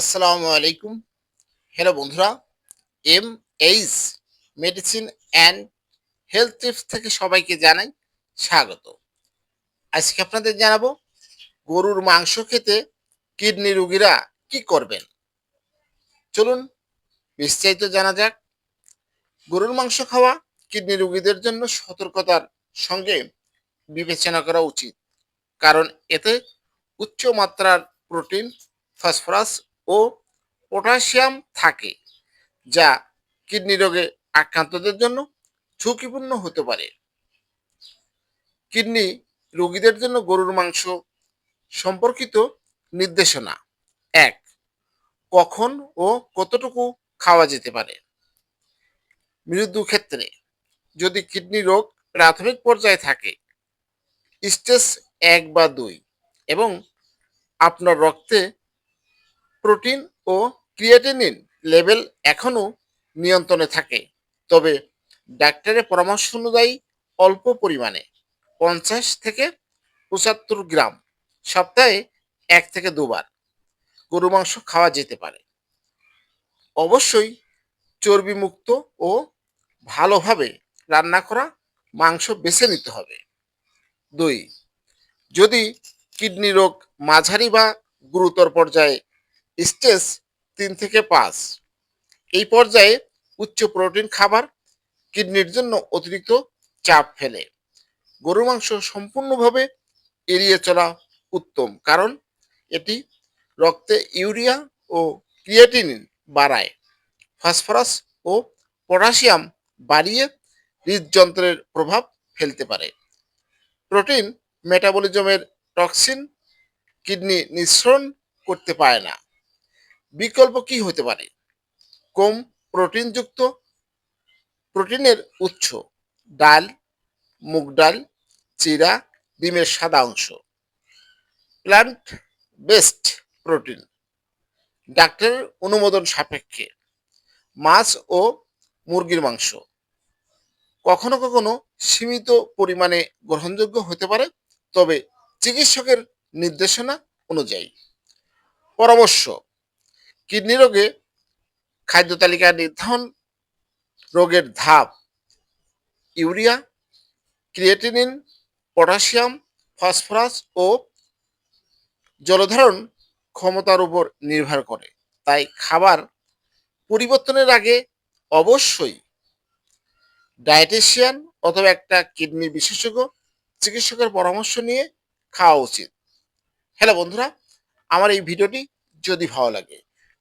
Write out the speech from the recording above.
আসসালামু আলাইকুম। হ্যালো বন্ধুরা, M H medicine and health tips থেকে সবাইকে জানাই স্বাগত। আজকে আপনাদের জানাব গরুর মাংস খেতে কিডনি রোগীরা কি করবেন? চলুন বিস্তারিত জানা যাক। গরুর মাংস খাওয়া কিডনি রোগীদের জন্য সতর্কতার সঙ্গে বিবেচনা করা উচিত, কারণ এতে উচ্চ মাত্রার প্রোটিন ফসফরাস ও পটাশিয়াম থাকে, যা কিডনি রোগে আক্রান্তদের জন্য ঝুঁকিপূর্ণ হতে পারে। কিডনি রোগীদের জন্য গরুর মাংস সম্পর্কিত নির্দেশনা। এক, কখন ও কতটুকু খাওয়া যেতে পারে? মৃত্যু ক্ষেত্রে, যদি কিডনি রোগ প্রাথমিক পর্যায়ে থাকে, স্টেজ এক বা দুই এবং আপনার রক্তে প্রোটিন ও ক্রিয়েটিনিন লেভেল এখনও নিয়ন্ত্রণে থাকে। তবে ডাক্তারের পরামর্শ অনুযায়ী অল্প পরিমাণে, পঞ্চাশ থেকে পঁচাত্তর গ্রাম সপ্তাহে এক থেকে দুবার গরু মাংস খাওয়া যেতে পারে। অবশ্যই চর্বিমুক্ত ও ভালোভাবে রান্না করা মাংস বেছে নিতে হবে। দুই, যদি কিডনি রোগ, মাঝারি বা গুরুতর পর্যায়ে স্টেজ তিন থেকে পাঁচ। এই পর্যায়ে উচ্চ প্রোটিন খাবার কিডনির জন্য অতিরিক্ত চাপ ফেলে। গরু মাংস সম্পূর্ণভাবে এড়িয়ে চলা উত্তম, কারণ এটি রক্তে ইউরিয়া ও ক্রিয়েটিন বাড়ায়। ফসফরাস ও পটাশিয়াম বাড়িয়ে হৃদযন্ত্রের প্রভাব ফেলতে পারে। প্রোটিন মেটাবলিজমের টক্সিন কিডনি নিঃসরণ করতে পারে না। বিকল্প কি হতে পারে? কম প্রোটিনযুক্ত, প্রোটিনের উৎস, ডাল, মুগ ডাল, চিরা, ডিমের সাদা অংশ। প্ল্যান্ট বেস্ট প্রোটিন ডাক্তারের অনুমোদন সাপেক্ষে, মাছ ও মুরগির মাংস। কখনো কখনো সীমিত পরিমাণে গ্রহণযোগ্য হতে পারে, তবে চিকিৎসকের নির্দেশনা অনুযায়ী। পরামর্শ কিডনি রোগে খাদ্য তালিকা নির্ধারণ রোগের ধাপ, ইউরিয়া, ক্রিয়েটিনিন, পটাশিয়াম, ফসফরাস ও জলধারণ ক্ষমতার উপর নির্ভর করে। তাই খাবার পরিবর্তনের আগে অবশ্যই ডায়েটিশিয়ান অথবা একটা কিডনি বিশেষজ্ঞ চিকিৎসকের পরামর্শ নিয়ে খাওয়া উচিত। হ্যালো বন্ধুরা, আমার এই ভিডিওটি যদি ভালো লাগে